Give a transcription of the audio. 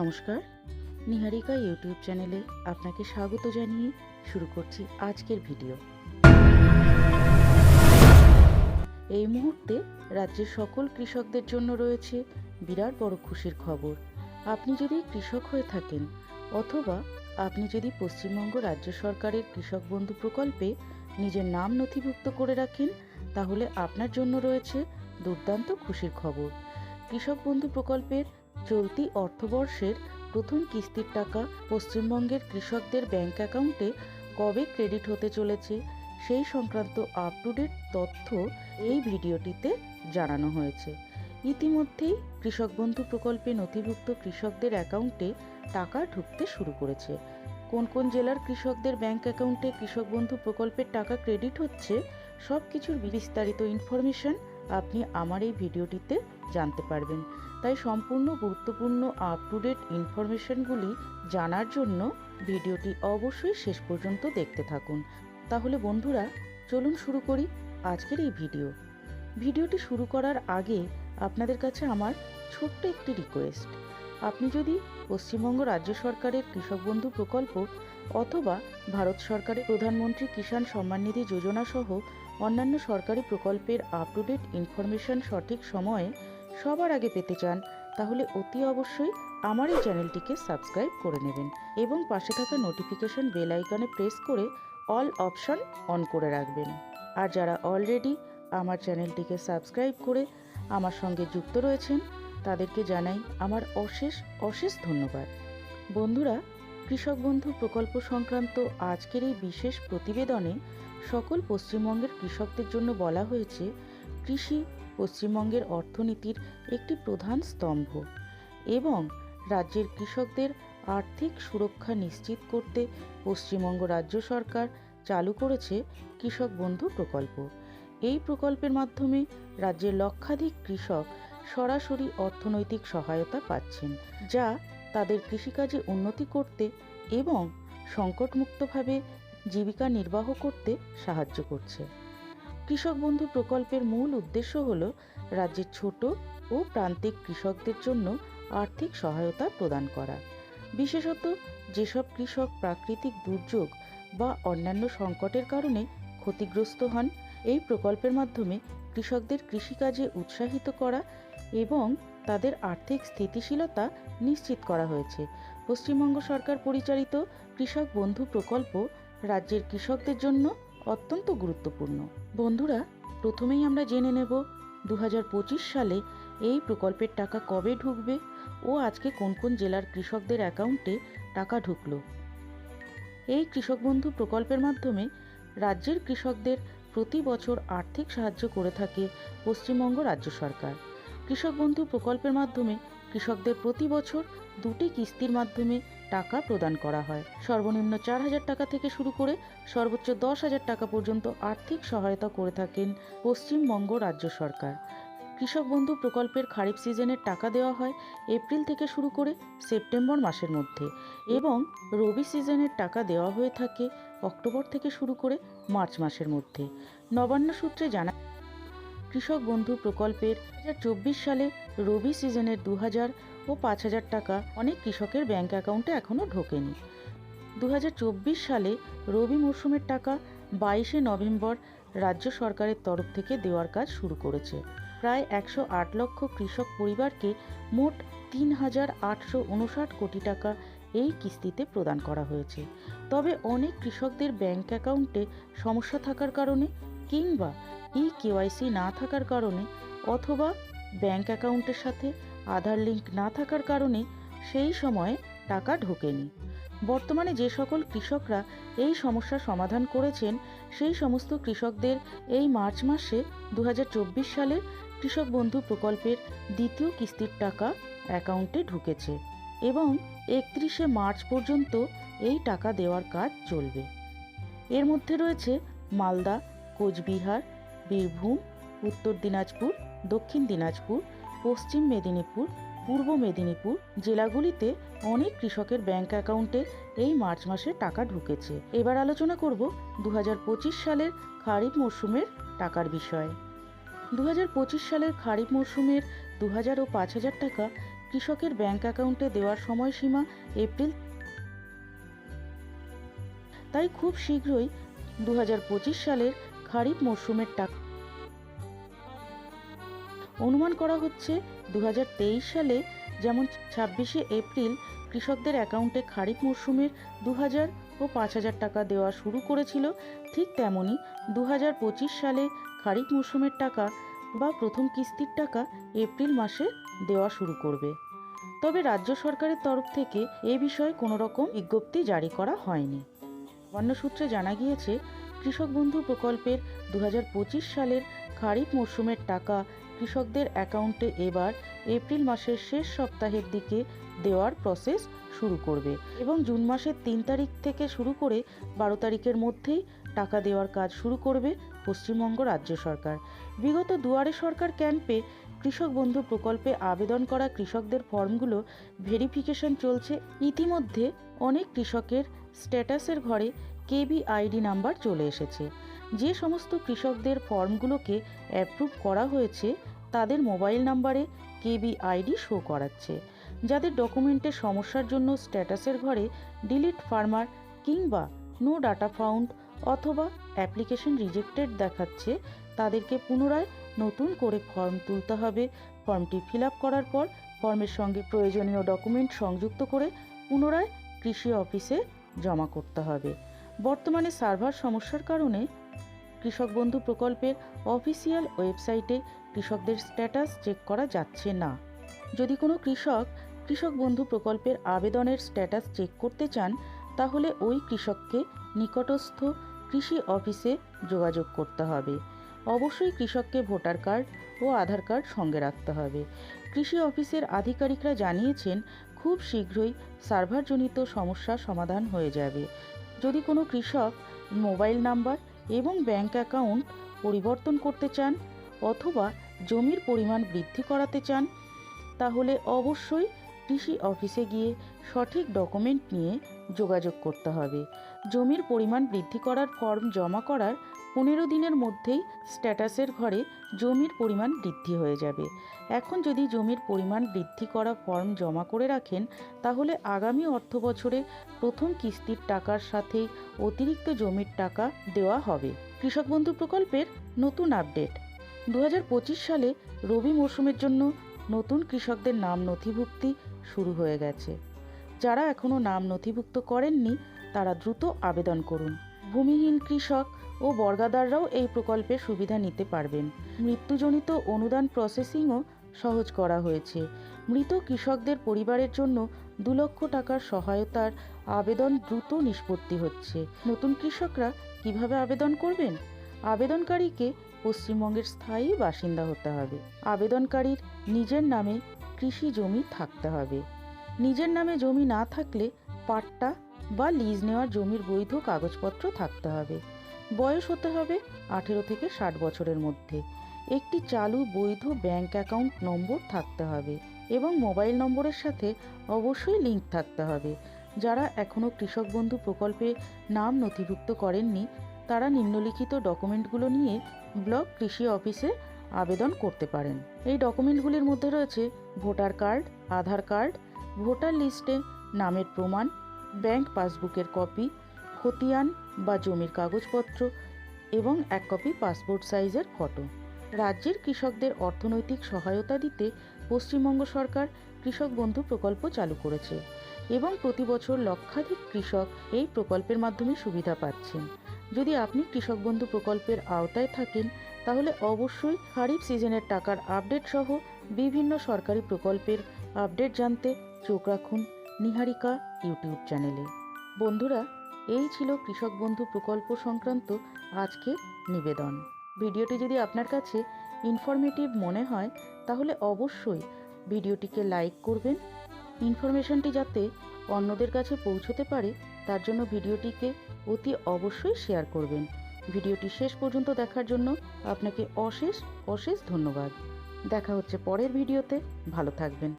নমস্কার। নিহারিকা ইউটিউব চ্যানেলে আপনাকে স্বাগত জানিয়ে শুরু করছি আজকের ভিডিও। এই মুহূর্তে রাজ্যের সকল কৃষকদের জন্য রয়েছে বিরাট বড় খুশির খবর। আপনি যদি কৃষক হয়ে থাকেন অথবা আপনি যদি পশ্চিমবঙ্গ রাজ্য সরকারের কৃষক বন্ধু প্রকল্পে নিজের নাম নথিভুক্ত করে রাখেন, তাহলে আপনার জন্য রয়েছে দুর্দান্ত খুশির খবর। কৃষক বন্ধু প্রকল্পের চলতি অর্থবর্ষের প্রথম কিস্তির টাকা পশ্চিমবঙ্গের কৃষকদের ব্যাংক অ্যাকাউন্টে কবে ক্রেডিট হতে চলেছে, সেই সংক্রান্ত আপ টু ডেট তথ্য এই ভিডিওটিতে জানানো হয়েছে। ইতিমধ্যেই কৃষক বন্ধু প্রকল্পে নথিভুক্ত কৃষকদের অ্যাকাউন্টে টাকা ঢুকতে শুরু করেছে। কোন কোন জেলার কৃষকদের ব্যাংক অ্যাকাউন্টে কৃষক বন্ধু প্রকল্পের টাকা ক্রেডিট হচ্ছে সব কিছুর বিস্তারিত ইনফরমেশন আপনি আমার এই ভিডিওটিতে জানতে পারবেন। তাই সম্পূর্ণ গুরুত্বপূর্ণ আপ টু ডেট ইনফরমেশনগুলি জানার জন্য ভিডিওটি অবশ্যই শেষ পর্যন্ত দেখতে থাকুন। তাহলে বন্ধুরা, চলুন শুরু করি আজকের এই ভিডিও। ভিডিওটি শুরু করার আগে আপনাদের কাছে আমার ছোট্ট একটি রিকোয়েস্ট আপনি যদি পশ্চিমবঙ্গ রাজ্য সরকারের কৃষক বন্ধু প্রকল্প অথবা ভারত সরকারের প্রধানমন্ত্রী কিষাণ সম্মান নিধি যোজনা সহ অন্যান্য সরকারি প্রকল্পের আপ টু ডেট ইনফরমেশন সঠিক সময়ে সবার আগে পেতে চান, তাহলে অতি অবশ্যই আমার এই চ্যানেলটিকে সাবস্ক্রাইব করে নেবেন এবং পাশে থাকা নোটিফিকেশন বেল আইকনে প্রেস করে অল অপশন অন করে রাখবেন। আর যারা অলরেডি আমার চ্যানেলটিকে সাবস্ক্রাইব করে আমার সঙ্গে যুক্ত রয়েছেন, তাদেরকে জানাই আমার অশেষ অশেষ ধন্যবাদ। বন্ধুরা কৃষক বন্ধু প্রকল্প সংক্রান্ত আজকের এই বিশেষ প্রতিবেদনে সকল পশ্চিমবঙ্গের কৃষকদের জন্য বলা হয়েছে, কৃষি পশ্চিমবঙ্গের অর্থনীতির একটি প্রধান স্তম্ভ এবং রাজ্যের কৃষকদের আর্থিক সুরক্ষা নিশ্চিত করতে পশ্চিমবঙ্গ রাজ্য সরকার চালু করেছে কৃষক বন্ধু প্রকল্প। এই প্রকল্পের মাধ্যমে রাজ্যের লক্ষাধিক কৃষক সরাসরি অর্থনৈতিক সহায়তা পাচ্ছেন, যা তাদের কৃষিকাজে উন্নতি করতে এবং সংকটমুক্তভাবে জীবিকা নির্বাহ করতে সাহায্য করছে। কৃষক বন্ধু প্রকল্পের মূল উদ্দেশ্য হল রাজ্যের ছোট ও প্রান্তিক কৃষকদের জন্য আর্থিক সহায়তা প্রদান করা। বিশেষত যেসব কৃষক প্রাকৃতিক দুর্যোগ বা অন্যান্য সংকটের কারণে ক্ষতিগ্রস্ত হন, এই প্রকল্পের মাধ্যমে কৃষকদের কৃষিকাজে উৎসাহিত করা এবং তাদের আর্থিক স্থিতিশীলতা নিশ্চিত করা হয়েছে। পশ্চিমবঙ্গ সরকার পরিচালিত কৃষক বন্ধু প্রকল্প রাজ্যের কৃষকদের জন্য অত্যন্ত গুরুত্বপূর্ণ। বন্ধুরা, প্রথমেই আমরা জেনে নেব দু হাজার পঁচিশ সালে এই প্রকল্পের টাকা কবে ঢুকবে ও আজকে কোন কোন জেলার কৃষকদের অ্যাকাউন্টে টাকা ঢুকলো। এই কৃষক বন্ধু প্রকল্পের মাধ্যমে রাজ্যের কৃষকদের প্রতি বছর আর্থিক সাহায্য করে থাকে পশ্চিমবঙ্গ রাজ্য সরকার। কৃষক বন্ধু প্রকল্পের মাধ্যমে কৃষকদের প্রতি বছর দুটি কিস্তির মাধ্যমে টাকা প্রদান করা হয়। সর্বনিম্ন চার হাজার টাকা থেকে শুরু করে সর্বোচ্চ দশ হাজার টাকা পর্যন্ত আর্থিক সহায়তা করে থাকেন পশ্চিমবঙ্গ রাজ্য সরকার। কৃষক বন্ধু প্রকল্পের খারিফ সিজনের টাকা দেওয়া হয় এপ্রিল থেকে শুরু করে সেপ্টেম্বর মাসের মধ্যে এবং রবি সিজনের টাকা দেওয়া হয়ে থাকে অক্টোবর থেকে শুরু করে মার্চ মাসের মধ্যে। নবান্ন সূত্রে জানা কৃষক বন্ধু প্রকল্পের দু হাজার চব্বিশ সালে রবি সিজনের দু হাজার ও পাঁচ হাজার টাকা অনেক কৃষকের ব্যাংক অ্যাকাউন্টে এখনও ঢোকেনি। দু হাজার চব্বিশ সালে রবি মরশুমের টাকা বাইশে নভেম্বর রাজ্য সরকারের তরফ থেকে দেওয়ার কাজ শুরু করেছে। প্রায় একশো আট লক্ষ কৃষক পরিবারকে মোট তিন হাজার আটশো উনষাট কোটি টাকা এই কিস্তিতে প্রদান করা হয়েছে। তবে অনেক কৃষকদের ব্যাংক অ্যাকাউন্টে সমস্যা থাকার কারণে কিংবা ই কেওয়াইসি না থাকার কারণে অথবা ব্যাংক অ্যাকাউন্টের সাথে আধার লিঙ্ক না থাকার কারণে সেই সময়ে টাকা ঢোকেনি। বর্তমানে যে সকল কৃষকরা এই সমস্যার সমাধান করেছেন, সেই সমস্ত কৃষকদের এই মার্চ মাসে দু হাজার চব্বিশ সালের কৃষক বন্ধু প্রকল্পের দ্বিতীয় কিস্তির টাকা অ্যাকাউন্টে ঢুকেছে এবং একত্রিশে মার্চ পর্যন্ত এই টাকা দেওয়ার কাজ চলবে। এর মধ্যে রয়েছে মালদা, কোচবিহার বীরভূম, উত্তর দিনাজপুর, দক্ষিণ দিনাজপুর, পশ্চিম মেদিনীপুর, পূর্ব মেদিনীপুর জেলাগুলিতে অনেক কৃষকের ব্যাংক অ্যাকাউন্টে এই মার্চ মাসে টাকা ঢুকেছে। এবার আলোচনা করব দু হাজার পঁচিশ সালের খারিফ মরশুমের টাকার বিষয়ে। দু হাজার পঁচিশ সালের খারিফ মরশুমের দু হাজার ও পাঁচ হাজার টাকা কৃষকের ব্যাংক অ্যাকাউন্টে দেওয়ার সময়সীমা এপ্রিল তাই খুব শীঘ্রই দু হাজার পঁচিশ সালের খারিফ মরশুমের টাকা। অনুমান করা হচ্ছে দু সালে যেমন ছাব্বিশে এপ্রিল কৃষকদের অ্যাকাউন্টে খারিফ মরশুমের দু হাজার ও পাঁচ হাজার টাকা দেওয়া শুরু করেছিল, ঠিক তেমনই দু হাজার পঁচিশ সালে খারিফ মরশুমের টাকা বা প্রথম কিস্তির টাকা এপ্রিল মাসে দেওয়া শুরু করবে। তবে রাজ্য সরকারের তরফ থেকে এ বিষয়ে কোনো রকম বিজ্ঞপ্তি জারি করা হয়নি। অন্য সূত্রে জানা গিয়েছে কৃষক বন্ধু প্রকল্পের দু হাজার পঁচিশ সালের খারিফ মরশুমের টাকা কৃষকদের অ্যাকাউন্টে এবার এপ্রিল মাসের শেষ সপ্তাহের দিকে দেওয়ার প্রসেস শুরু করবে এবং জুন মাসের তিন তারিখ থেকে শুরু করে বারো তারিখের মধ্যেই টাকা দেওয়ার কাজ শুরু করবে পশ্চিমবঙ্গ রাজ্য সরকার। বিগত দুয়ারে সরকার ক্যাম্পে কৃষক বন্ধু প্রকল্পে আবেদন করা কৃষকদের ফর্মগুলো ভেরিফিকেশন চলছে। ইতিমধ্যে অনেক কৃষকের স্ট্যাটাসের ঘরে কেবি আইডি নাম্বার চলে এসেছে। যে সমস্ত কৃষকদের ফর্মগুলোকে অ্যাপ্রুভ করা হয়েছে, তাদের মোবাইল নাম্বারে কেবি আইডি শো করাচ্ছে। যাদের ডকুমেন্টের সমস্যার জন্য স্ট্যাটাসের ঘরে ডিলিট ফার্মার কিংবা নো ডাটা ফাউন্ড অথবা অ্যাপ্লিকেশন রিজেক্টেড দেখাচ্ছে, তাদেরকে পুনরায় নতুন করে ফর্ম তুলতে হবে। ফর্মটি ফিল করার পর ফর্মের সঙ্গে প্রয়োজনীয় ডকুমেন্ট সংযুক্ত করে পুনরায় কৃষি অফিসে জমা করতে হবে। বর্তমানে সার্ভার সমস্যার কারণে কৃষক বন্ধু প্রকল্পের অফিসিয়াল ওয়েবসাইটে কৃষকদের স্ট্যাটাস চেক করা যাচ্ছে না। যদি কোনো কৃষক কৃষক বন্ধু প্রকল্পের আবেদনের স্ট্যাটাস চেক করতে চান, তাহলে ওই কৃষককে নিকটস্থ কৃষি অফিসে যোগাযোগ করতে হবে। অবশ্যই কৃষককে ভোটার কার্ড ও আধার কার্ড সঙ্গে রাখতে হবে। কৃষি অফিসের আধিকারিকরা জানিয়েছেন, খুব শীঘ্রই সার্ভারজনিত সমস্যার সমাধান হয়ে যাবে। যদি কোনো কৃষক মোবাইল নাম্বার এবং ব্যাংক অ্যাকাউন্ট পরিবর্তন করতে চান অথবা জমির পরিমাণ বৃদ্ধি করাতে চান, তাহলে অবশ্যই কৃষি অফিসে গিয়ে সঠিক ডকুমেন্ট নিয়ে যোগাযোগ করতে হবে। জমির পরিমাণ বৃদ্ধি করার ফর্ম জমা করার পনেরো দিনের মধ্যেই স্ট্যাটাসের ঘরে জমির পরিমাণ বৃদ্ধি হয়ে যাবে। এখন যদি জমির পরিমাণ বৃদ্ধি করা ফর্ম জমা করে রাখেন, তাহলে আগামী অর্থ বছরে প্রথম কিস্তির টাকার সাথেই অতিরিক্ত জমির টাকা দেওয়া হবে। কৃষক বন্ধু প্রকল্পের নতুন আপডেট। দু হাজার পঁচিশ সালে রবি মরশুমের জন্য নতুন কৃষকদের নাম নথিভুক্তি শুরু হয়ে গেছে। যারা এখনও নাম নথিভুক্ত করেননি, তারা দ্রুত আবেদন করুন। ভূমিহীন কৃষক ও বর্গাদাররাও এই প্রকল্পের সুবিধা নিতে পারবেন। মৃত্যুজনিত অনুদান প্রসেসিংও সহজ করা হয়েছে। মৃত কৃষকদের পরিবারের জন্য দু লক্ষ টাকার সহায়তার আবেদন দ্রুত নিষ্পত্তি হচ্ছে। নতুন কৃষকরা কীভাবে আবেদন করবেন? আবেদনকারীকে পশ্চিমবঙ্গের স্থায়ী বাসিন্দা হতে হবে। আবেদনকারীর নিজের নামে কৃষি জমি থাকতে হবে। নিজের নামে জমি না থাকলে পাট্টা বা লিজ নেওয়ার জমির বৈধ কাগজপত্র থাকতে হবে। বয়স হতে হবে আঠেরো থেকে ষাট বছরের মধ্যে। একটি চালু বৈধ ব্যাংক অ্যাকাউন্ট নম্বর থাকতে হবে এবং মোবাইল নম্বরের সাথে অবশ্যই লিঙ্ক থাকতে হবে। যারা এখনও কৃষক বন্ধু প্রকল্পে নাম নথিভুক্ত করেননি, তারা নিম্নলিখিত ডকুমেন্টগুলো নিয়ে ব্লক কৃষি অফিসে আবেদন করতে পারেন। এই ডকুমেন্টগুলির মধ্যে রয়েছে voter card, Aadhaar card voter লিস্টে নামের প্রমাণ, ব্যাংক পাসবুকের কপি, খতিয়ান বা জমির কাগজপত্র এবং এক কপি পাসপোর্ট সাইজের ফটো। রাজ্যের কৃষকদের অর্থনৈতিক সহায়তা দিতে পশ্চিমবঙ্গ সরকার কৃষক বন্ধু প্রকল্প চালু করেছে এবং প্রতি বছর লক্ষাধিক কৃষক এই প্রকল্পের মাধ্যমে সুবিধা পাচ্ছেন। যদি আপনি কৃষক বন্ধু প্রকল্পের আওতায় থাকেন, তাহলে অবশ্যই খারিফ সিজনের টাকার আপডেট সহ বিভিন্ন সরকারি প্রকল্পের আপডেট জানতে চোখ রাখুন নিহারিকা ইউটিউব চ্যানেলে। বন্ধুরা, এই ছিল কৃষক বন্ধু প্রকল্প সংক্রান্ত আজকের নিবেদন। ভিডিওটি যদি আপনার কাছে ইনফরমেটিভ মনে হয়, তাহলে অবশ্যই ভিডিওটিকে লাইক করবেন। ইনফরমেশনটি যাতে অন্যদের কাছে পৌঁছতে পারে, তার জন্য ভিডিওটিকে অতি অবশ্যই শেয়ার করবেন। ভিডিওটি শেষ পর্যন্ত দেখার জন্য আপনাকে অশেষ অশেষ ধন্যবাদ। দেখা হচ্ছে পরের ভিডিওতে। ভালো থাকবেন।